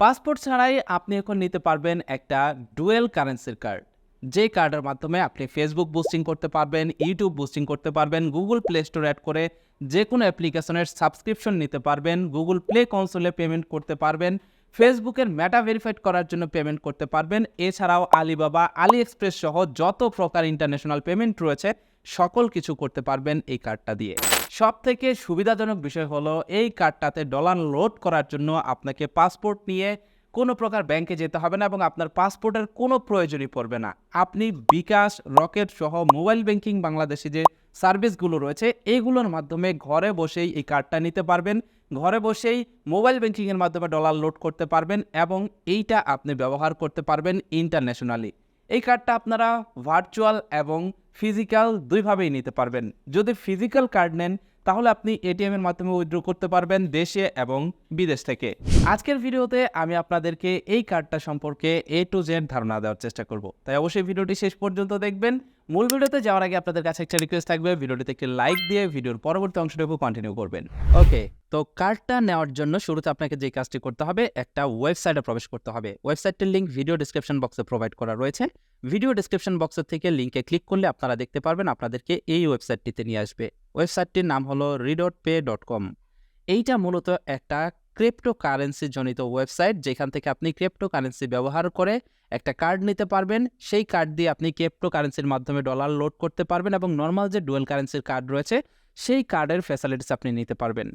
Passport ছাড়াই আপনি এখন নিতে পারবেন একটা ডুয়েল কারেন্সির কার্ড। যে কার্ডের মাধ্যমে আপনি ফেসবুক বুস্টিং করতে পারবেন ইউটিউব বুস্টিং করতে পারবেন গুগল প্লে স্টোর অ্যাড করে যে কোনো অ্যাপ্লিকেশনের সাবস্ক্রিপশন নিতে পারবেন গুগল প্লে কনসোলে পেমেন্ট করতে পারবেন ফেসবুকের মেটা ভেরিফাইড করার জন্য পেমেন্ট করতে পারবেন। এছাড়াও আলিবাবা আলি এক্সপ্রেস সহ যত প্রকার ইন্টারন্যাশনাল পেমেন্ট রয়েছে সকল কিছু করতে পারবেন এই কার্ডটা দিয়ে। সব থেকে সুবিধাজনক বিষয় হলো, এই কার্ডটাতে ডলার লোড করার জন্য আপনাকে পাসপোর্ট নিয়ে কোনো প্রকার ব্যাংকে যেতে হবে না এবং আপনার পাসপোর্টের কোনো প্রয়োজনই পড়বে না। আপনি বিকাশ, রকেট সহ মোবাইল ব্যাংকিং বাংলাদেশে যে সার্ভিসগুলো রয়েছে এইগুলোর মাধ্যমে ঘরে বসেই এই কার্ডটা নিতে পারবেন। ঘরে বসেই মোবাইল ব্যাংকিংয়ের মাধ্যমে ডলার লোড করতে পারবেন এবং এইটা আপনি ব্যবহার করতে পারবেন ইন্টারন্যাশনালি এই কার্ডটা আপনারা ভার্চুয়াল এবং ফিজিক্যাল দুইভাবেই নিতে পারবেন। যদি ফিজিক্যাল কার্ড নেন, তাহলে আপনি এটিএম এর মাধ্যমে উইথড্র করতে পারবেন দেশে এবং বিদেশ থেকে। আজকের ভিডিওতে আমি আপনাদেরকে এই কার্ডটা সম্পর্কে এ টু জেড ধারণা দেওয়ার চেষ্টা করব। তাই অবশ্যই ভিডিওটি শেষ পর্যন্ত দেখবেন। মূল ভিডিওতে যাওয়ার আগে আপনাদের কাছে একটা রিকোয়েস্ট থাকবে, ভিডিওটিতে একটি লাইক দিয়ে ভিডিওর পরবর্তী অংশটুকু কন্টিনিউ করবেন। ওকে তো কার্ডটা নেওয়ার জন্য শুরুতে আপনাকে যে কাজটি করতে হবে, একটা ওয়েবসাইটে প্রবেশ করতে হবে। ওয়েবসাইটটির লিঙ্ক ভিডিও ডিসক্রিপশন বক্সে প্রোভাইড করা রয়েছে। ভিডিও ডিসক্রিপশন বক্সের থেকে লিঙ্কে ক্লিক করলে আপনারা দেখতে পারবেন আপনাদেরকে এই ওয়েবসাইটটিতে নিয়ে আসবে। ওয়েবসাইটটির নাম হলো রিডট পে ডট কম এইটা মূলত একটা ক্রিপ্টো কারেন্সি জনিত ওয়েবসাইট যেখান থেকে আপনি ক্রিপ্টোকারেন্সি ব্যবহার করে একটা কার্ড নিতে পারবেন। সেই কার্ড দিয়ে আপনি ক্রিপ্টোকারেন্সির মাধ্যমে ডলার লোড করতে পারবেন এবং নর্মাল যে ডুয়েল কারেন্সির কার্ড রয়েছে, সেই কার্ডের ফ্যাসিলিটিস আপনি নিতে পারবেন।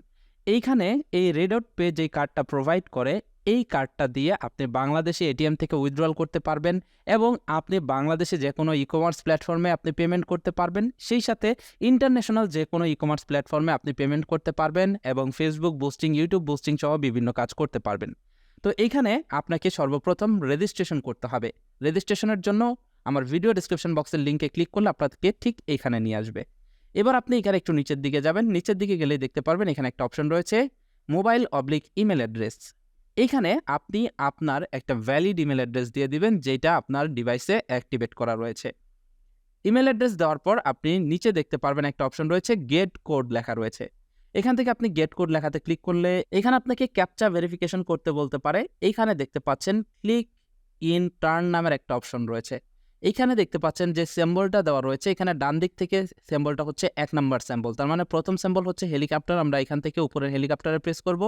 এইখানে এই রেডট পে যে কার্ডটা প্রোভাইড করে এই কার্ডটা দিয়ে আপনি বাংলাদেশে এটিএম থেকে উইথড্রল করতে পারবেন এবং আপনি বাংলাদেশে যে কোনো ই কমার্স প্ল্যাটফর্মে আপনি পেমেন্ট করতে পারবেন। সেই সাথে ইন্টারন্যাশনাল যে কোনো ই কমার্স প্ল্যাটফর্মে আপনি পেমেন্ট করতে পারবেন এবং ফেসবুক বুস্টিং ইউটিউব বুস্টিং সহ বিভিন্ন কাজ করতে পারবেন। তো এখানে আপনাকে সর্বপ্রথম রেজিস্ট্রেশন করতে হবে। রেজিস্ট্রেশনের জন্য আমার ভিডিও ডিসক্রিপশন বক্সের লিঙ্কে ক্লিক করলে আপনাকে ঠিক এইখানে নিয়ে আসবে। এবার আপনি এখানে একটু নিচের দিকে যাবেন। নিচের দিকে গেলেই দেখতে পারবেন এখানে একটা অপশন রয়েছে মোবাইল অবলিক ইমেল অ্যাড্রেস এখানে আপনি আপনার একটা ভ্যালিড ইমেল অ্যাড্রেস দিয়ে দিবেন যেটা আপনার ডিভাইসে অ্যাক্টিভেট করা রয়েছে। ইমেল অ্যাড্রেস দেওয়ার পর আপনি নিচে দেখতে পারবেন একটা অপশন রয়েছে গেট কোড লেখা রয়েছে। এখান থেকে আপনি গেট কোড লেখাতে ক্লিক করলে এখানে আপনাকে ক্যাপচা ভেরিফিকেশন করতে বলতে পারে। এইখানে দেখতে পাচ্ছেন ক্লিক ইন টার্ন নামের একটা অপশন রয়েছে। এইখানে দেখতে পাচ্ছেন যে সিম্বলটা দেওয়া রয়েছে, এখানে ডান দিক থেকে সিম্বলটা হচ্ছে এক নাম্বার স্যাম্বল তার মানে প্রথম স্যাম্বল হচ্ছে হেলিকপ্টার আমরা এখান থেকে উপরের হেলিকপ্টারে প্রেস করব।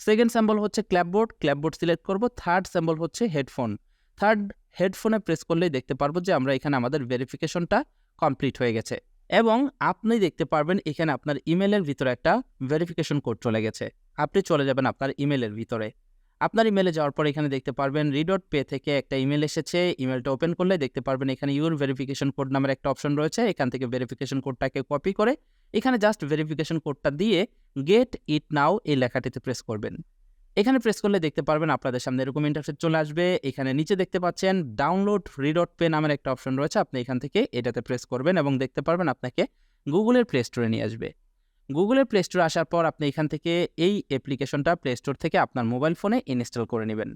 সেকেন্ড স্যাম্বল হচ্ছে ক্ল্যাপবোর্ড ক্ল্যাপবোর্ড সিলেক্ট করব। থার্ড স্যাম্বল হচ্ছে হেডফোন থার্ড হেডফোনে প্রেস করলেই দেখতে পারব যে আমরা এখানে আমাদের ভেরিফিকেশনটা কমপ্লিট হয়ে গেছে। এবং আপনি দেখতে পারবেন এখানে আপনার ইমেলের ভিতরে একটা ভেরিফিকেশন কোড চলে গেছে। আপনি চলে যাবেন আপনার ইমেলের ভিতরে। আপনার ইমেলে যাওয়ার পর এখানে দেখতে পারবেন রিডট পে থেকে একটা ইমেল এসেছে। ইমেলটা ওপেন করলে দেখতে পারবেন এখানে ইউর ভেরিফিকেশন কোড নামের একটা অপশন রয়েছে। এখান থেকে ভেরিফিকেশন কোডটাকে কপি করে এখানে জাস্ট ভেরিফিকেশন কোডটা দিয়ে গেট ইট নাও এই লেখাটিতে প্রেস করবেন। এখানে প্রেস করলে দেখতে পারবেন আপনাদের সামনে এরকম ইন্টারফেস চলে আসবে। এখানে নিচে দেখতে পাচ্ছেন ডাউনলোড রিডট পে নামের একটা অপশন রয়েছে। আপনি এখান থেকে এটাতে প্রেস করবেন এবং দেখতে পারবেন আপনাকে গুগলের প্লে স্টোরে নিয়ে আসবে। গুগলের প্লে স্টোর আসার পর আপনি এখান থেকে এই অ্যাপ্লিকেশনটা প্লে স্টোর থেকে আপনার মোবাইল ফোনে ইনস্টল করে নেবেন।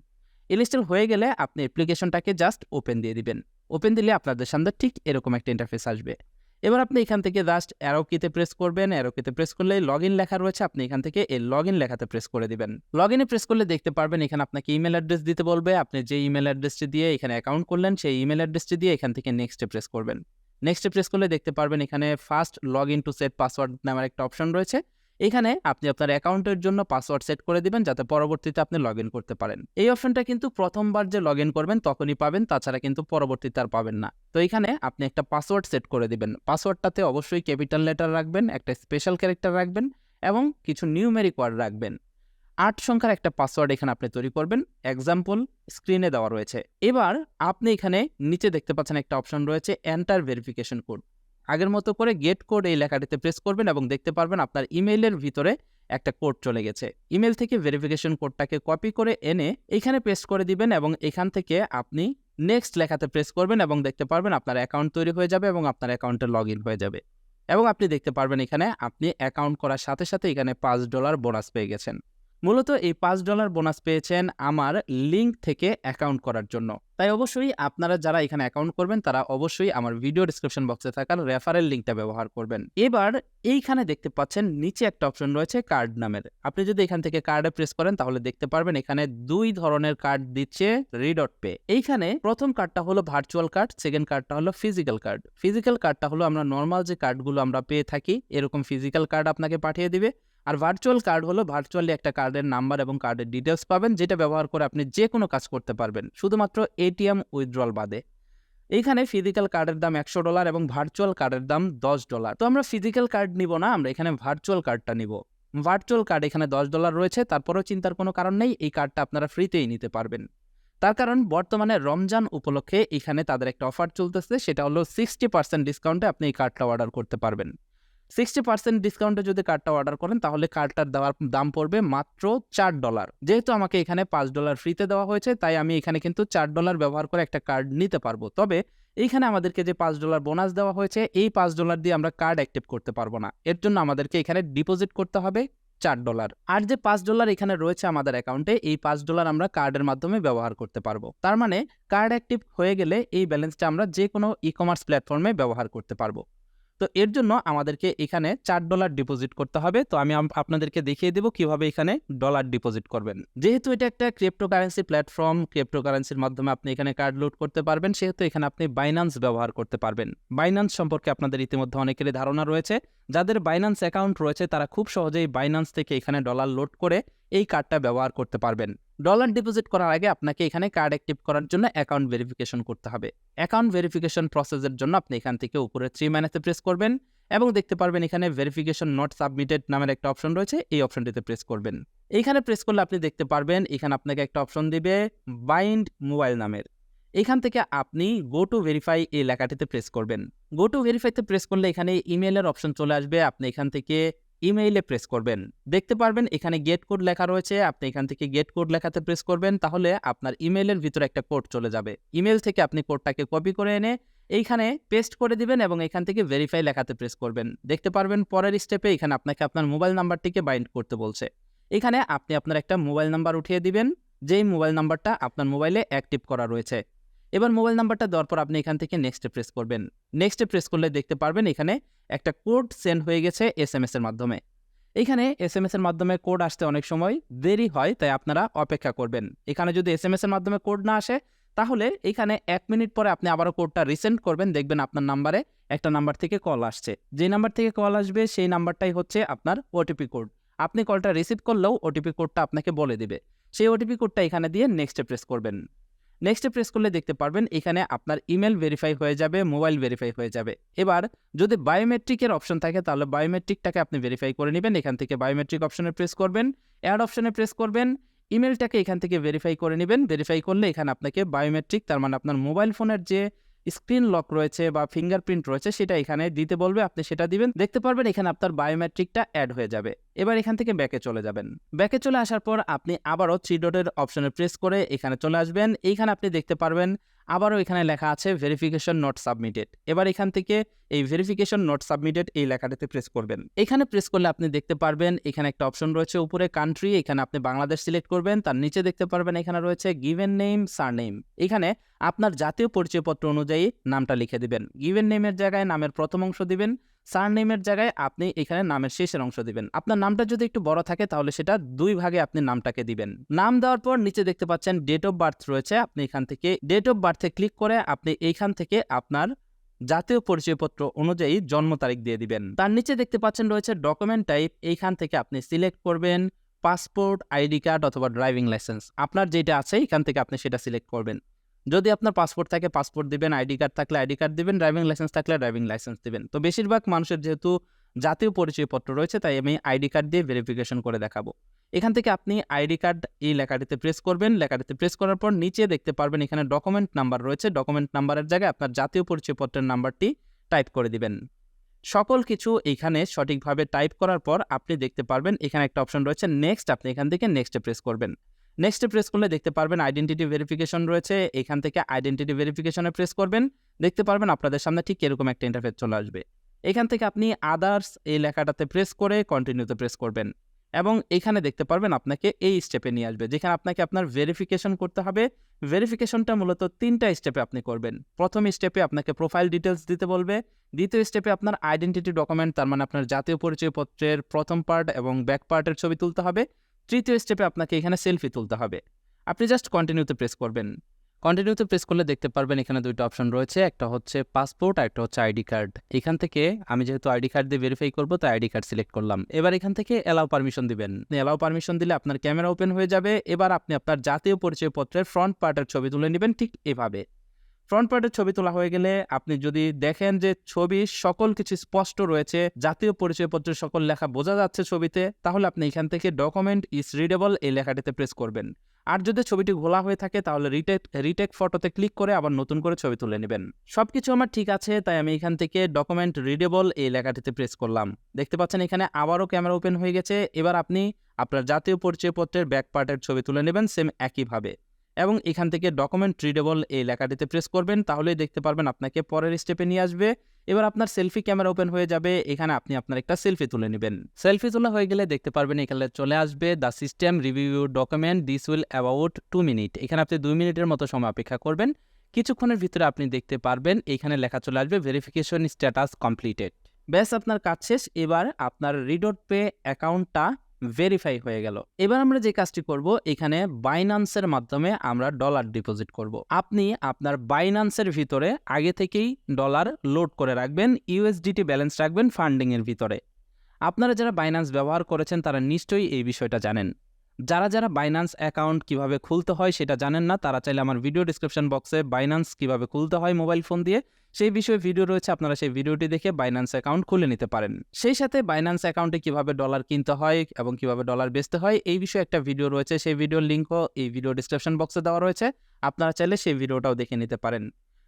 ইনস্টল হয়ে গেলে আপনি অ্যাপ্লিকেশনটাকে জাস্ট ওপেন দিয়ে দিবেন। ওপেন দিলে আপনাদের সামনে ঠিক এরকম একটা ইন্টারফেস আসবে। এবার আপনি এখান থেকে জাস্ট অ্যারোকিতে প্রেস করবেন। অ্যারোকিতে প্রেস করলে লগ ইন লেখা রয়েছে, আপনি এখান থেকে এই লগ ইন লেখাতে প্রেস করে দিবেন। লগ ইনে প্রেস করলে দেখতে পারবেন এখানে আপনাকে ইমেল অ্যাড্রেস দিতে বলবে। আপনি যে ইমেল অ্যাড্রেসটি দিয়ে এখানে অ্যাকাউন্ট করলেন, সেই ইমেল অ্যাড্রেসটি দিয়ে এখান থেকে নেক্সটে প্রেস করবেন। নেক্সটে প্রেস করলে দেখতে পারবেন এখানে first log in to set password নামের একটা অপশন রয়েছে। এখানে আপনি আপনার অ্যাকাউন্টের জন্য পাসওয়ার্ড সেট করে দিবেন যাতে পরবর্তীতে আপনি লগ করতে পারেন। এই অপশনটা কিন্তু প্রথমবার যে লগ করবেন তখনই পাবেন, তাছাড়া কিন্তু পরবর্তীতে আর পাবেন না। তো এখানে আপনি একটা পাসওয়ার্ড সেট করে দিবেন। পাসওয়ার্ডটাতে অবশ্যই ক্যাপিটাল লেটার রাখবেন, একটা স্পেশাল ক্যারেক্টার রাখবেন এবং কিছু নিউমেরিক ওয়ার্ড রাখবেন। আট সংখ্যার একটা পাসওয়ার্ড এখানে আপনি তৈরি করবেন। এক্সাম্পল স্ক্রিনে দেওয়া রয়েছে। এবার আপনি এখানে নিচে দেখতে পাচ্ছেন একটা অপশন রয়েছে এন্টার ভেরিফিকেশন কোড আগের মতো করে গেট কোড এই লেখাটিতে প্রেস করবেন এবং দেখতে পারবেন আপনার ইমেইলের ভিতরে একটা কোড চলে গেছে। ইমেল থেকে ভেরিফিকেশন কোডটাকে কপি করে এনে এখানে পেস্ট করে দিবেন এবং এখান থেকে আপনি নেক্সট লেখাতে প্রেস করবেন এবং দেখতে পারবেন আপনার অ্যাকাউন্ট তৈরি হয়ে যাবে এবং আপনার অ্যাকাউন্টে লগ হয়ে যাবে। এবং আপনি দেখতে পারবেন এখানে আপনি অ্যাকাউন্ট করার সাথে সাথে এখানে পাঁচ ডলার বোনাস পেয়ে গেছেন। মূলত এই পাঁচ ডলার বোনাস পেয়েছেন আমার লিঙ্ক থেকে অ্যাকাউন্ট করার জন্য। তাই অবশ্যই আপনারা যারা এখানে অ্যাকাউন্ট করবেন, তারা অবশ্যই আমার ভিডিও ডিসক্রিপশন বক্সে থাকার রেফারেল লিঙ্কটা ব্যবহার করবেন। এবার এইখানে দেখতে পাচ্ছেন নিচে একটা অপশন রয়েছে কার্ড নামের। আপনি যদি এখান থেকে কার্ডে প্রেস করেন, তাহলে দেখতে পারবেন এখানে দুই ধরনের কার্ড দিচ্ছে রিডট পে এইখানে প্রথম কার্ডটা হলো ভার্চুয়াল কার্ড সেকেন্ড কার্ডটা হলো ফিজিক্যাল কার্ড ফিজিক্যাল কার্ডটা হলো আমরা নর্মাল যে কার্ডগুলো আমরা পেয়ে থাকি, এরকম ফিজিক্যাল কার্ড আপনাকে পাঠিয়ে দিবে। আর ভার্চুয়াল কার্ড হলো ভার্চুয়ালি একটা কার্ডের নাম্বার এবং কার্ডের ডিটেলস পাবেন, যেটা ব্যবহার করে আপনি যে কোনো কাজ করতে পারবেন, শুধুমাত্র এটিএম উইথড্রল বাদে। এইখানে ফিজিক্যাল কার্ডের দাম একশো ডলার এবং ভার্চুয়াল কার্ডের দাম দশ ডলার তো আমরা ফিজিক্যাল কার্ড নিব না, আমরা এখানে ভার্চুয়াল কার্ডটা নিব। ভার্চুয়াল কার্ড এখানে দশ ডলার রয়েছে, তারপরেও চিন্তার কোনো কারণ নেই, এই কার্ডটা আপনারা ফ্রিতেই নিতে পারবেন। তার কারণ, বর্তমানে রমজান উপলক্ষে এখানে তাদের একটা অফার চলতেছে, সেটা হলো সিক্সটি পার্সেন্ট ডিসকাউন্টে আপনি এই কার্ডটা অর্ডার করতে পারবেন। সিক্সটি পার্সেন্ট ডিসকাউন্টে যদি কার্ডটা অর্ডার করেন, তাহলে কার্ডটার দেওয়ার দাম পড়বে মাত্র চার ডলার যেহেতু আমাকে এখানে পাঁচ ডলার ফ্রিতে দেওয়া হয়েছে, তাই আমি এখানে কিন্তু চার ডলার ব্যবহার করে একটা কার্ড নিতে পারব। তবে এইখানে আমাদেরকে যে পাঁচ ডলার বোনাস দেওয়া হয়েছে, এই পাঁচ ডলার দিয়ে আমরা কার্ড অ্যাক্টিভ করতে পারব না। এর জন্য আমাদেরকে এখানে ডিপোজিট করতে হবে চার ডলার আর যে পাঁচ ডলার এখানে রয়েছে আমাদের অ্যাকাউন্টে এই পাঁচ ডলার আমরা কার্ডের মাধ্যমে ব্যবহার করতে পারব। তার মানে কার্ড অ্যাক্টিভ হয়ে গেলে এই ব্যালেন্সটা আমরা যে কোনো ই কমার্স প্ল্যাটফর্মে ব্যবহার করতে পারব। তো এর জন্য আমাদেরকে এখানে চার ডলার ডিপোজিট করতে হবে। তো আমি আপনাদেরকে দেখিয়ে দেবো কীভাবে এখানে ডলার ডিপোজিট করবেন। যেহেতু এটা একটা ক্রিপ্টোকারেন্সি প্ল্যাটফর্ম ক্রিপ্টোকারেন্সির মাধ্যমে আপনি এখানে কার্ড লোড করতে পারবেন, সেহেতু এখানে আপনি বাইন্যান্স ব্যবহার করতে পারবেন। বাইন্যান্স সম্পর্কে আপনাদের ইতিমধ্যে অনেকেরই ধারণা রয়েছে। যাদের বাইন্যান্স অ্যাকাউন্ট রয়েছে, তারা খুব সহজেই বাইন্যান্স থেকে এখানে ডলার লোড করে এই কার্ডটা ব্যবহার করতে পারবেন। ডলার ডিপোজিট করার আগে আপনাকে এখানে কার্ড অ্যাক্টিভ করার জন্য অ্যাকাউন্ট ভেরিফিকেশন করতে হবে। অ্যাকাউন্ট ভেরিফিকেশন প্রসেসের জন্য আপনি এখান থেকে উপরে থ্রি মাইনাসে প্রেস করবেন এবং দেখতে পারবেন এখানে ভেরিফিকেশন নট সাবমিটেড নামের একটা অপশন রয়েছে, এই অপশনটিতে প্রেস করবেন। এইখানে প্রেস করলে আপনি দেখতে পারবেন এখানে আপনাকে একটা অপশন দিবে বাইন্ড মোবাইল নামের। এখান থেকে আপনি গো টু ভেরিফাই এই লেখাটিতে প্রেস করবেন। গো টু ভেরিফাইতে প্রেস করলে এখানে ইমেলের অপশন চলে আসবে। আপনি এখান থেকে ইমেইলে প্রেস করবেন। দেখতে পারবেন এখানে গেট কোড লেখা রয়েছে। আপনি এখান থেকে গেট কোড লেখাতে প্রেস করবেন, তাহলে আপনার ইমেইলের ভিতরে একটা কোড চলে যাবে। ইমেল থেকে আপনি কোডটাকে কপি করে এনে এইখানে পেস্ট করে দিবেন এবং এখান থেকে ভেরিফাই লেখাতে প্রেস করবেন। দেখতে পারবেন পরের স্টেপে এখানে আপনাকে আপনার মোবাইল নাম্বারটিকে বাইন্ড করতে বলছে। এখানে আপনি আপনার একটা মোবাইল নাম্বার উঠিয়ে দিবেন। যেই মোবাইল নাম্বারটা আপনার মোবাইলে অ্যাক্টিভ করা রয়েছে। এবার মোবাইল নাম্বারটা দেওয়ার পর আপনি এখান থেকে নেক্সটে প্রেস করবেন। নেক্সটে প্রেস করলে দেখতে পারবেন এখানে একটা কোড সেন্ড হয়ে গেছে এস এম এর মাধ্যমে। এখানে এস এম এর মাধ্যমে কোড আসতে অনেক সময় দেরি হয়, তাই আপনারা অপেক্ষা করবেন। এখানে যদি এস এম এর মাধ্যমে কোড না আসে, তাহলে এখানে এক মিনিট পরে আপনি আবারও কোডটা রিসেন্ড করবেন, দেখবেন আপনার নাম্বারে একটা নাম্বার থেকে কল আসছে। যে নাম্বার থেকে কল আসবে, সেই নাম্বারটাই হচ্ছে আপনার ওটিপি কোড আপনি কলটা রিসিভ করলেও ওটিপি কোডটা আপনাকে বলে দিবে। সেই ওটিপি কোডটা এখানে দিয়ে নেক্সটে প্রেস করবেন। নেক্সটে প্রেস করলে দেখতে পারবেন এখানে আপনার ইমেল ভেরিফাই হয়ে যাবে মোবাইল ভেরিফাই হয়ে যাবে। এবার যদি বায়োমেট্রিকের অপশন থাকে, তাহলে বায়োমেট্রিকটাকে আপনি ভেরিফাই করে নেবেন। এখান থেকে বায়োমেট্রিক অপশনে প্রেস করবেন অ্যাড অপশনে প্রেস করবেন ইমেলটাকে এখান থেকে ভেরিফাই করে নেবেন। ভেরিফাই করলে এখানে আপনাকে বায়োমেট্রিক তার মানে আপনার মোবাইল ফোনের যে স্ক্রিন লক রয়েছে বা ফিঙ্গারপ্রিন্ট রয়েছে, সেটা এখানে দিতে বলবে, আপনি সেটা দিবেন। দেখতে পারবেন এখানে আপনার বায়োমেট্রিকটা অ্যাড হয়ে যাবে। এবার এখান থেকে ব্যাকে চলে যাবেন। ব্যাকে চলে আসার পর আপনি আবারও থ্রি ডটের অপশনে প্রেস করে এখানে চলে আসবেন। এইখানে আপনি দেখতে পারবেন আবারও এখানে লেখা আছে ভেরিফিকেশন নট সাবমিটেড এবার এখান থেকে এই ভেরিফিকেশন নট সাবমিটেড এই লেখাটাতে প্রেস করবেন। এখানে প্রেস করলে আপনি দেখতে পারবেন এখানে একটা অপশন রয়েছে উপরে কান্ট্রি এখানে আপনি বাংলাদেশ সিলেক্ট করবেন, তার নিচে দেখতে পারবেন এখানে রয়েছে গিভেন নেম সার নেম এখানে আপনার জাতীয় পরিচয়পত্র অনুযায়ী নামটা লিখে দিবেন। গিভেন নেমের জায়গায় নামের প্রথম অংশ দিবেন সার নেমের জায়গায় আপনি এখানে নামের শেষের অংশ দিবেন। আপনার নামটা যদি একটু বড় থাকে তাহলে সেটা দুই ভাগে আপনি নামটাকে দিবেন। নাম দেওয়ার পর নিচে দেখতে পাচ্ছেন ডেট অফ বার্থ রয়েছে, আপনি এখান থেকে ডেট অফ বার্থে ক্লিক করে আপনি এইখান থেকে আপনার জাতীয় পরিচয়পত্র অনুযায়ী জন্ম তারিখ দিয়ে দিবেন। তার নিচে দেখতে পাচ্ছেন রয়েছে ডকুমেন্ট টাইপ এইখান থেকে আপনি সিলেক্ট করবেন পাসপোর্ট আইডি কার্ড অথবা ড্রাইভিং লাইসেন্স আপনার যেটা আছে এখান থেকে আপনি সেটা সিলেক্ট করবেন। যদি আপনার পাসপোর্ট থাকে পাসপোর্ট দিবেন আইডি কার্ড থাকলে আইডি কার্ড দিবেন ড্রাইভিং লাইসেন্স থাকলে ড্রাইভিং লাইসেন্স দিবেন। তো বেশিরভাগ মানুষের যেহেতু জাতীয় পরিচয়পত্র রয়েছে, তাই আমি আইডি কার্ড দিয়ে ভেরিফিকেশন করে দেখাবো। এখান থেকে আপনি আইডি কার্ড এই লেখাটিতে প্রেস করবেন। লেখাটিতে প্রেস করার পর নিচে দেখতে পারবেন এখানে ডকুমেন্ট নাম্বার রয়েছে। ডকুমেন্ট নাম্বারের জায়গায় আপনার জাতীয় পরিচয়পত্রের নাম্বারটি টাইপ করে দিবেন। সকল কিছু এখানে সঠিকভাবে টাইপ করার পর আপনি দেখতে পারবেন, এখানে একটা অপশন রয়েছে নেক্সট আপনি এখান থেকে নেক্সটে প্রেস করবেন। নেক্সটে প্রেস করলে দেখতে পারবেন আইডেন্টিটি ভেরিফিকেশন রয়েছে। এখান থেকে আইডেন্টিটি ভেরিফিকেশনে প্রেস করবেন। দেখতে পারবেন আপনাদের সামনে ঠিক এরকম একটা ইন্টারফেস চলে আসবে। এখান থেকে আপনি আদার্স এই লেখাটাতে প্রেস করে কন্টিনিউতে প্রেস করবেন। এবং এখানে দেখতে পারবেন আপনাকে এই স্টেপে নিয়ে আসবে, যেখানে আপনাকে আপনার ভেরিফিকেশন করতে হবে। ভেরিফিকেশনটা মূলত তিনটা স্টেপে আপনি করবেন। প্রথম স্টেপে আপনাকে প্রোফাইল ডিটেলস দিতে বলবে। দ্বিতীয় স্টেপে আপনার আইডেন্টিটি ডকুমেন্ট তার মানে আপনার জাতীয় পরিচয়পত্রের প্রথম পার্ট এবং ব্যাক পার্টের ছবি তুলতে হবে। তৃতীয় স্টেপে আপনাকে এখানে সেলফি তুলতে হবে। আপনি জাস্ট কন্টিনিউতে প্রেস করবেন। কন্টিনিউতে প্রেস করলে দেখতে পারবেন এখানে দুইটা অপশন রয়েছে, একটা হচ্ছে পাসপোর্ট আর একটা হচ্ছে আইডি কার্ড এখান থেকে আমি যেহেতু আইডি কার্ড দিয়ে ভেরিফাই করব তাই আইডি কার্ড সিলেক্ট করলাম। এবার এখান থেকে অ্যালাউ পারমিশন দিবেন। অ্যালাউ পারমিশন দিলে আপনার ক্যামেরা ওপেন হয়ে যাবে। এবার আপনি আপনার জাতীয় পরিচয়পত্রের ফ্রন্ট পার্টের ছবি তুলে নেবেন ঠিক এভাবে। ফ্রন্ট পার্টের ছবি তোলা হয়ে গেলে আপনি যদি দেখেন যে ছবি সকল কিছু স্পষ্ট রয়েছে, জাতীয় পরিচয়পত্রের সকল লেখা বোঝা যাচ্ছে ছবিতে, তাহলে আপনি এখান থেকে ডকুমেন্ট ইজ রিডেবল এই লেখাটিতে প্রেস করবেন। আর যদি ছবিটি ঘোলা হয়ে থাকে, তাহলে রিটেক রিটেক ফটোতে ক্লিক করে আবার নতুন করে ছবি তুলে নেবেন। সবকিছু আমার ঠিক আছে, তাই আমি এখান থেকে ডকুমেন্ট রিডেবল এই লেখাটিতে প্রেস করলাম। দেখতে পাচ্ছেন এখানে আবারও ক্যামেরা ওপেন হয়ে গেছে। এবার আপনি আপনার জাতীয় পরিচয়পত্রের ব্যাক পার্টের ছবি তুলে নেবেন সেম একইভাবে। এবং এখান থেকে ডকুমেন্ট রিডেবল এই লেখাটিতে প্রেস করবেন, তাহলেই দেখতে পারবেন আপনাকে পরের স্টেপে নিয়ে আসবে। এবার আপনার সেলফি ক্যামেরা ওপেন হয়ে যাবে, এখানে আপনি আপনার একটা সেলফি তুলে নেবেন। সেলফি তোলা হয়ে গেলে দেখতে পারবেন এখানে চলে আসবে the system review document this will about two minute এখানে আপনি দুই মিনিটের মতো সময় অপেক্ষা করবেন, কিছুক্ষণের ভিতরে আপনি দেখতে পারবেন, এখানে লেখা চলে আসবে ভেরিফিকেশন স্ট্যাটাস কমপ্লিটেড ব্যাস, আপনার কাজ শেষ। এবার আপনার রিডোট পে অ্যাকাউন্টটা ভেরিফাই হয়ে গেল। এবার আমরা যে কাজটি করব, এখানে বাইনান্সের মাধ্যমে আমরা ডলার ডিপোজিট করব। আপনি আপনার বাইনান্সের ভিতরে আগে থেকেই ডলার লোড করে রাখবেন ইউএসডিটি ব্যালেন্স রাখবেন ফান্ডিং এর ভিতরে। আপনারা যারা বাইনান্স ব্যবহার করেছেন, তারা নিশ্চয়ই এই বিষয়টা জানেন। যারা যারা বাইনান্স অ্যাকাউন্ট কীভাবে খুলতে হয় সেটা জানেন না, তারা চাইলে আমার ভিডিও ডিসক্রিপশন বক্সে বাইনান্স কীভাবে খুলতে হয় মোবাইল ফোন দিয়ে সেই বিষয়ে ভিডিও রয়েছে, আপনারা সেই ভিডিওটি দেখে বাইন্যান্স অ্যাকাউন্ট খুলে নিতে পারেন। সেই সাথে বাইন্যান্স অ্যাকাউন্টে কীভাবে ডলার কিনতে হয় এবং কীভাবে ডলার বেচতে হয়, এই বিষয়ে একটা ভিডিও রয়েছে। সেই ভিডিওর লিঙ্কও এই ভিডিও ডিসক্রিপশন বক্সে দেওয়া রয়েছে। আপনারা চাইলে সেই ভিডিওটাও দেখে নিতে পারেন।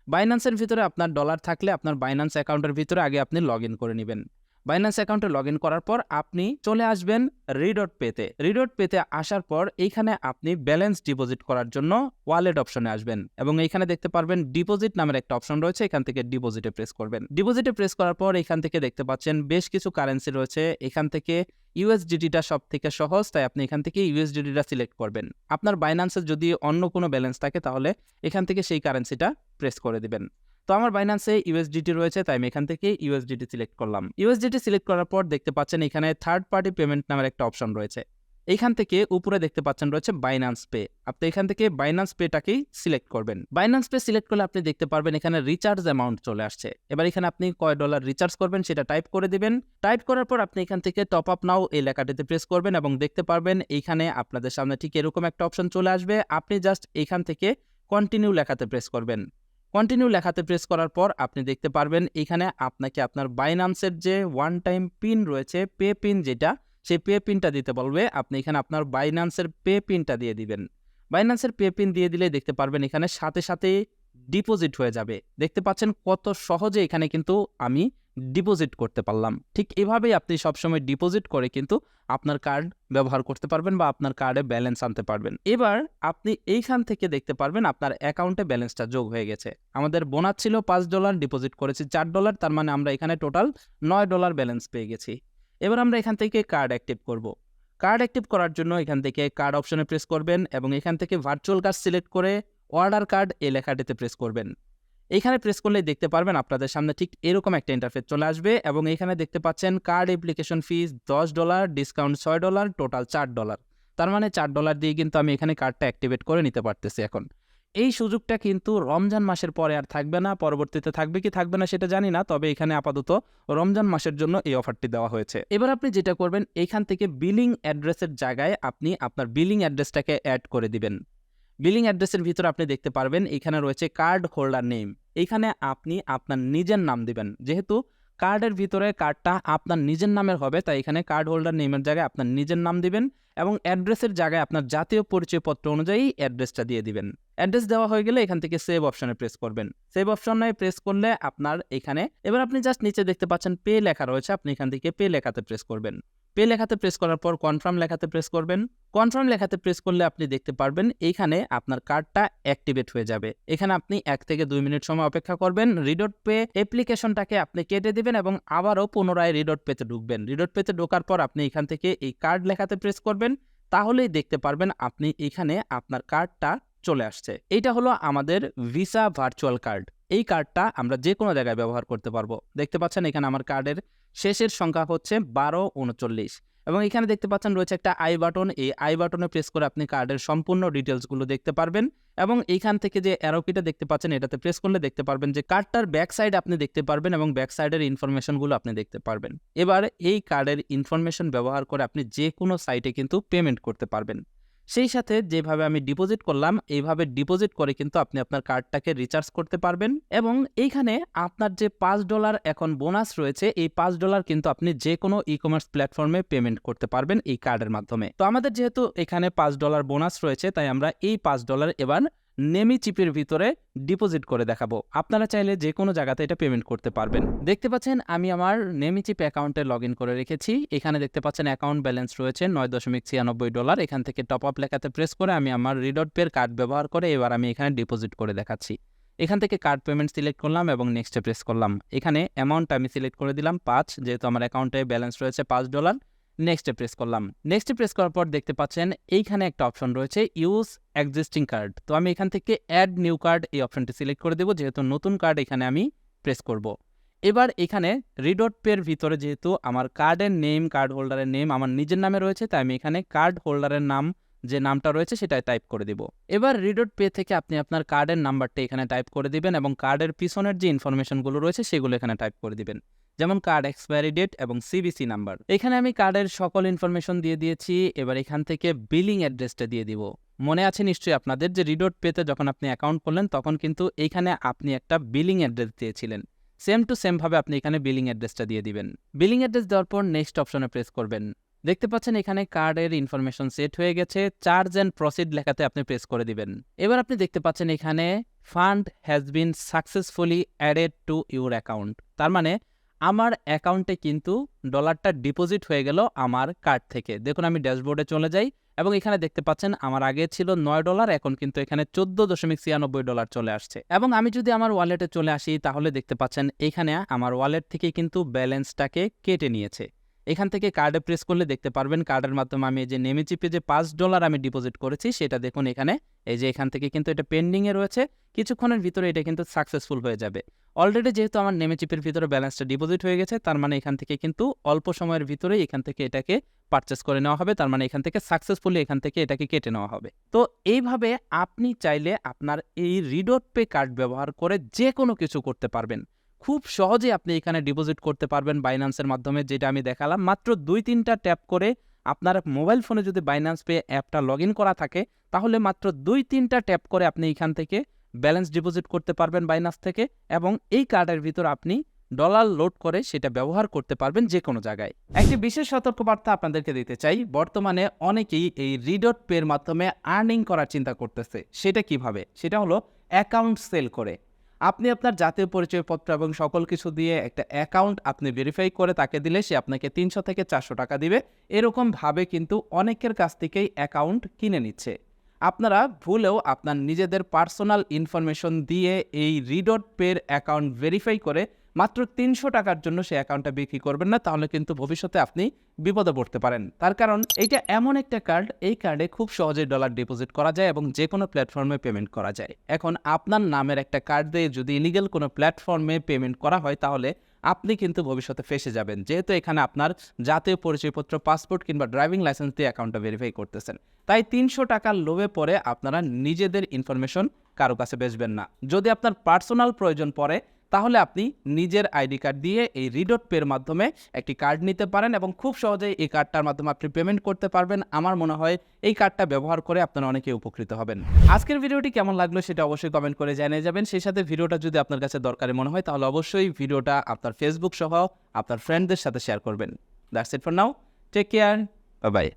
বাইন্যান্সের ভিতরে আপনার ডলার থাকলে আপনার বাইনান্স অ্যাকাউন্টের ভিতরে আগে আপনি লগ করে নেবেন। বাইন্যান্স অ্যাকাউন্টে লগ করার পর আপনি চলে আসবেন রিডট পেতে রিডট পেতে আসার পর এইখানে আপনি ব্যালেন্স ডিপোজিট করার জন্য ওয়ালেট অপশনে আসবেন এবং এইখানে দেখতে পারবেন ডিপোজিট নামের একটা অপশন রয়েছে, এখান থেকে ডিপোজিটে প্রেস করবেন। ডিপোজিটে প্রেস করার পর এখান থেকে দেখতে পাচ্ছেন বেশ কিছু কারেন্সি রয়েছে, এখান থেকে ইউএসডিটিটা সব থেকে সহজ, তাই আপনি এখান থেকে ইউএসডিটিটা সিলেক্ট করবেন। আপনার বাইন্যান্সের যদি অন্য কোনো ব্যালেন্স থাকে, তাহলে এখান থেকে সেই কারেন্সিটা প্রেস করে দিবেন। তো আমার বাইন্যান্সে ইউএসডিটি রয়েছে, তাই আমি এখান থেকে ইউএসডিটি সিলেক্ট করলাম। ইউএসডিটি সিলেক্ট করার পর দেখতে পাচ্ছেন এখানে থার্ড পার্টি পেমেন্ট নামের একটা অপশন রয়েছে। এইখান থেকে উপরে দেখতে পাচ্ছেন রয়েছে বাইন্যান্স পে আপনি এখান থেকে বাইন্যান্স পেটাকেই সিলেক্ট করবেন। বাইন্যান্স পে সিলেক্ট করলে আপনি দেখতে পারবেন এখানে রিচার্জ অ্যামাউন্ট চলে আসছে। এবার এখানে আপনি কয় ডলার রিচার্জ করবেন সেটা টাইপ করে দিবেন। টাইপ করার পর আপনি এখান থেকে টপ আপ নাও এই লেখাটিতে প্রেস করবেন এবং দেখতে পারবেন এইখানে আপনাদের সামনে ঠিক এরকম একটা অপশন চলে আসবে। আপনি জাস্ট এখান থেকে কন্টিনিউ লেখাতে প্রেস করবেন। কন্টিনিউ লেখাতে প্রেস করার পর আপনি দেখতে পারবেন এখানে আপনাকে আপনার বাইনান্সের যে ওয়ান টাইম পিন রয়েছে পে পিন যেটা, সেই পে পিনটা দিতে বলবে। আপনি এখানে আপনার বাইনান্সের পে পিনটা দিয়ে দিবেন। বাইনান্সের পে পিন দিয়ে দিলে দেখতে পারবেন এখানে সাথে সাথে ডিপোজিট হয়ে যাবে। দেখতে পাচ্ছেন কত সহজে এখানে কিন্তু আমি ডিপোজিট করতে পারলাম। ঠিক এভাবেই আপনি সবসময় ডিপোজিট করে কিন্তু আপনার কার্ড ব্যবহার করতে পারবেন বা আপনার কার্ডে ব্যালেন্স আনতে পারবেন। এবার আপনি এইখান থেকে দেখতে পারবেন আপনার অ্যাকাউন্টে ব্যালেন্সটা যোগ হয়ে গেছে। আমাদের বোনাস ছিল পাঁচ ডলার ডিপোজিট করেছি, চার ডলার তার মানে আমরা এখানে টোটাল নয় ডলার ব্যালেন্স পেয়ে গেছি। এবার আমরা এখান থেকে কার্ড অ্যাক্টিভ করব। কার্ড অ্যাক্টিভ করার জন্য এখান থেকে কার্ড অপশনে প্রেস করবেন এবং এখান থেকে ভার্চুয়াল কার্ড সিলেক্ট করে অর্ডার কার্ড এই লেখাটিতে প্রেস করবেন। এখানে প্রেস করলে দেখতে পারবেন আপনাদের সামনে ঠিক এরকম একটা ইন্টারফেস চলে আসবে এবং এখানে দেখতে পাচ্ছেন কার্ড অ্যাপ্লিকেশন ফিস দশ ডলার ডিসকাউন্ট ছয় ডলার টোটাল চার ডলার তার মানে চার ডলার দিয়ে কিন্তু আমি এখানে কার্ডটা অ্যাক্টিভেট করে নিতে পারতেছি এখন। এই সুযোগটা কিন্তু রমজান মাসের পরে আর থাকবে না, পরবর্তীতে থাকবে কি থাকবে না সেটা জানি না, তবে এখানে আপাতত রমজান মাসের জন্য এই অফারটি দেওয়া হয়েছে। এবার আপনি যেটা করবেন এইখান থেকে বিলিং অ্যাড্রেসের জায়গায় আপনি আপনার বিলিং অ্যাড্রেসটাকে অ্যাড করে দিবেন। বিলিং অ্যাড্রেসের ভিতরে আপনি দেখতে পারবেন, এখানে রয়েছে কার্ড হোল্ডার নেম এইখানে আপনি আপনার নিজের নাম দিবেন। যেহেতু কার্ডের ভিতরে কার্ডটা আপনার নিজের নামের হবে, তাই এখানে কার্ড হোল্ডার নেমের জায়গায় আপনার নিজের নাম দিবেন এবং অ্যাড্রেসের জায়গায় আপনার জাতীয় পরিচয়পত্র অনুযায়ী অ্যাড্রেসটা দিয়ে দিবেন। অ্যাড্রেস দেওয়া হয়ে গেলে এখান থেকে সেভ অপশনে প্রেস করবেন। সেভ অপশনে প্রেস করলে আপনার এখানে, এবার আপনি জাস্ট নিচে দেখতে পাচ্ছেন পে লেখা রয়েছে, আপনি এখান থেকে পে লেখাতে প্রেস করবেন। পে লেখাতে প্রেস করার পর কনফার্ম লেখাতে প্রেস করবেন। কনফার্ম লেখাতে প্রেস করলে আপনি দেখতে পারবেন এইখানে আপনার কার্ডটা অ্যাক্টিভেট হয়ে যাবে। এখানে আপনি এক থেকে দুই মিনিট সময় অপেক্ষা করবেন। রিডট পে অ্যাপ্লিকেশনটাকে আপনি কেটে দিবেন এবং আবারও পুনরায় রিডট পেতে ঢুকবেন। রিডট পেতে ঢোকার পর আপনি এখান থেকে এই কার্ড লেখাতে প্রেস করবেন। তাহলেই দেখতে পারবেন আপনি এখানে আপনার কার্ডটা চলে আসছে। এইটা হলো আমাদের ভিসা ভার্চুয়াল কার্ড এই কার্ডটা আমরা যে কোনো জায়গায় ব্যবহার করতে পারব। দেখতে পাচ্ছেন এখানে আমার কার্ডের শেষের সংখ্যা হচ্ছে বারো উনচল্লিশ। এবং এখানে দেখতে পাচ্ছেন রয়েছে একটা আই বাটন। এই আই বাটনে প্রেস করে আপনি কার্ডের সম্পূর্ণ ডিটেলসগুলো দেখতে পারবেন এবং এইখান থেকে যে অ্যারোকিটা দেখতে পাচ্ছেন এটাতে প্রেস করলে দেখতে পারবেন যে কার্ডটার ব্যাক সাইড আপনি দেখতে পারবেন এবং ব্যাক সাইডের ইনফরমেশনগুলো আপনি দেখতে পারবেন। এবার এই কার্ডের ইনফরমেশন ব্যবহার করে আপনি যে কোনো সাইটে কিন্তু পেমেন্ট করতে পারবেন। সেই সাথে যেভাবে আমি ডিপোজিট করলাম, এইভাবে ডিপোজিট করে কিন্তু আপনি আপনার কার্ডটাকে রিচার্জ করতে পারবেন। এবং এইখানে আপনার যে পাঁচ ডলার এখন বোনাস রয়েছে, এই পাঁচ ডলার কিন্তু আপনি যে কোনো ই কমার্স প্ল্যাটফর্মে পেমেন্ট করতে পারবেন এই কার্ডের মাধ্যমে। তো আমাদের যেহেতু এখানে পাঁচ ডলার বোনাস রয়েছে, তাই আমরা এই পাঁচ ডলার এবার নেমি চিপের ভিতরে ডিপোজিট করে দেখাবো। আপনারা চাইলে যে কোনো জায়গাতে এটা পেমেন্ট করতে পারবেন। দেখতে পাচ্ছেন, আমি আমার নেমি চিপ অ্যাকাউন্টে লগ করে রেখেছি। এখানে দেখতে পাচ্ছেন, অ্যাকাউন্ট ব্যালেন্স রয়েছে নয় দশমিক ছিয়ানব্বই ডলার। এখান থেকে টপ আপ লেখাতে প্রেস করে আমি আমার রিডট পের কার্ড ব্যবহার করে এবার আমি এখানে ডিপোজিট করে দেখাচ্ছি। এখান থেকে কার্ড পেমেন্ট সিলেক্ট করলাম এবং নেক্সটে প্রেস করলাম। এখানে অ্যামাউন্ট আমি সিলেক্ট করে দিলাম পাঁচ, যেহেতু আমার অ্যাকাউন্টে ব্যালেন্স রয়েছে পাঁচ ডলার। নেক্সটে প্রেস করলাম। নেক্সটে প্রেস করার পর দেখতে পাচ্ছেন এইখানে একটা অপশন রয়েছে ইউজ এক্সিস্টিং কার্ড তো আমি এখান থেকে অ্যাড নিউ কার্ড এই অপশনটি সিলেক্ট করে দেবো, যেহেতু নতুন কার্ড এখানে আমি প্রেস করব। এবার এখানে রিডট পের ভিতরে যেহেতু আমার কার্ডের নেম কার্ড হোল্ডারের নেম আমার নিজের নামে রয়েছে, তাই আমি এখানে কার্ড হোল্ডারের নাম, যে নামটা রয়েছে সেটা টাইপ করে দিব। এবার রিডট পে থেকে আপনি আপনার কার্ডের নাম্বারটা এখানে টাইপ করে দিবেন এবং কার্ডের পিছনের যে ইনফরমেশনগুলো রয়েছে সেগুলো এখানে টাইপ করে দিবেন। যেমন কার্ড এক্সপায়ারি ডেট এবং সিবিসি নাম্বার এখানে আমি কার্ডের সকল ইনফরমেশন দিয়ে দিয়েছি, এবার এখান থেকে বিলিং অ্যাড্রেসটা দিয়ে দিব। মনে আছে নিশ্চয়ই আপনাদের যে রিডোট পেতে যখন আপনি অ্যাকাউন্ট করলেন, তখন কিন্তু এইখানে আপনি একটা বিলিং অ্যাড্রেস দিয়েছিলেন। সেম টু সেম ভাবে আপনি এখানে বিলিং অ্যাড্রেসটা দিয়ে দিবেন। বিলিং অ্যাড্রেস দেওয়ার পর নেক্সট অপশনে প্রেস করবেন। দেখতে পাচ্ছেন এখানে কার্ডের ইনফরমেশন সেট হয়ে গেছে চার্জ অ্যান্ড প্রসিড লেখাতে আপনি প্রেস করে দিবেন। এবার আপনি দেখতে পাচ্ছেন এখানে fund has been successfully added to your account তার মানে আমার অ্যাকাউন্টে কিন্তু ডলারটা ডিপোজিট হয়ে গেল আমার কার্ড থেকে। দেখুন, আমি ড্যাশবোর্ডে চলে যাই এবং এখানে দেখতে পাচ্ছেন আমার আগে ছিল নয় ডলার, এখন কিন্তু এখানে চোদ্দ দশমিক ছিয়ানব্বই ডলার চলে আসছে। এবং আমি যদি আমার ওয়ালেটে চলে আসি, তাহলে দেখতে পাচ্ছেন এখানে আমার ওয়ালেট থেকে কিন্তু ব্যালেন্সটাকে কেটে নিয়েছে। এখান থেকে কার্ডে প্রেস করলে দেখতে পারবেন কার্ডের মাধ্যমে আমি এই যে নেমে চিপে যে পাঁচ ডলার আমি ডিপোজিট করেছি, সেটা দেখুন এখানে। এই যে এখান থেকে কিন্তু এটা পেন্ডিংয়ে রয়েছে। কিছুক্ষণের ভিতরে এটা কিন্তু সাকসেসফুল হয়ে যাবে। অলরেডি যেহেতু আমার নেমে চিপের ভিতরে ব্যালেন্সটা ডিপোজিট হয়ে গেছে, তার মানে এখান থেকে কিন্তু অল্প সময়ের ভিতরেই এখান থেকে এটাকে পারচেস করে নেওয়া হবে। তার মানে এখান থেকে সাকসেসফুলি এখান থেকে এটাকে কেটে নেওয়া হবে। তো এইভাবে আপনি চাইলে আপনার এই রিডোট পে কার্ড ব্যবহার করে যে কোনো কিছু করতে পারবেন। খুব সহজে আপনি এখানে ডিপোজিট করতে পারবেন বাইন্যান্সের মাধ্যমে, যেটা আমি দেখালাম। মাত্র দুই তিনটা ট্যাপ করে আপনার মোবাইল ফোনে যদি বাইন্যান্স পে অ্যাপটা লগ করা থাকে, তাহলে মাত্র দুই তিনটা ট্যাপ করে আপনি এখান থেকে ব্যালেন্স ডিপোজিট করতে পারবেন বাইনান্স থেকে এবং এই কার্ডের ভিতর আপনি ডলার লোড করে সেটা ব্যবহার করতে পারবেন যে কোনো জায়গায়। একটি বিশেষ সতর্কবার্তা আপনাদেরকে দিতে চাই, বর্তমানে অনেকেই এই রিডট পের মাধ্যমে আর্নিং করার চিন্তা করতেছে। সেটা কীভাবে? সেটা হলো অ্যাকাউন্ট সেল করে। আপনি আপনার জাতীয় পরিচয়পত্র এবং সকল কিছু দিয়ে একটা অ্যাকাউন্ট আপনি ভেরিফাই করে তাকে দিলে সে আপনাকে তিনশো থেকে চারশো টাকা দিবে। এরকমভাবে কিন্তু অনেকের কাছ থেকেই অ্যাকাউন্ট কিনে নিচ্ছে। আপনারা ভুলেও আপনার নিজেদের পার্সোনাল ইনফরমেশন দিয়ে এই রিডট পের অ্যাকাউন্ট ভেরিফাই করে মাত্র তিনশো টাকার জন্য সেই অ্যাকাউন্টটা বিক্রি করবেন না, তাহলে কিন্তু ভবিষ্যতে আপনি বিপদে পড়তে পারেন। তার কারণ এটা এমন একটা কার্ড এই কার্ডে খুব সহজেই ডলার ডিপোজিট করা যায় এবং যে কোনো প্ল্যাটফর্মে পেমেন্ট করা যায়। এখন আপনার নামের একটা কার্ড দিয়ে যদি ইলিগেল কোনো প্ল্যাটফর্মে পেমেন্ট করা হয়, তাহলে আপনি কিন্তু ভবিষ্যতে ফেসে যাবেন। যেহেতু এখানে আপনার জাতীয় পরিচয়পত্র পাসপোর্ট কিংবা ড্রাইভিং লাইসেন্স দিয়ে অ্যাকাউন্টটা ভেরিফাই করতেছেন। তাই তিনশো টাকার লোভে পরে আপনারা নিজেদের ইনফরমেশন কারও কাছে বেচবেন না। যদি আপনার পার্সোনাল প্রয়োজন পড়ে তাহলে আপনি নিজের আইডি কার্ড দিয়ে এই রিডট পের মাধ্যমে একটি কার্ড নিতে পারেন এবং খুব সহজেই এই কার্ডটার মাধ্যমে আপনি পেমেন্ট করতে পারবেন। আমার মনে হয় এই কার্ডটা ব্যবহার করে আপনারা অনেকে উপকৃত হবেন। আজকের ভিডিওটি কেমন লাগল সেটা অবশ্যই কমেন্ট করে জানিয়ে যাবেন। সেই সাথে ভিডিওটা যদি আপনার কাছে দরকারি মনে হয়, তাহলে অবশ্যই ভিডিওটা আপনার ফেসবুক সহ আপনার ফ্রেন্ডদের সাথে শেয়ার করবেন। That's it for now take care bye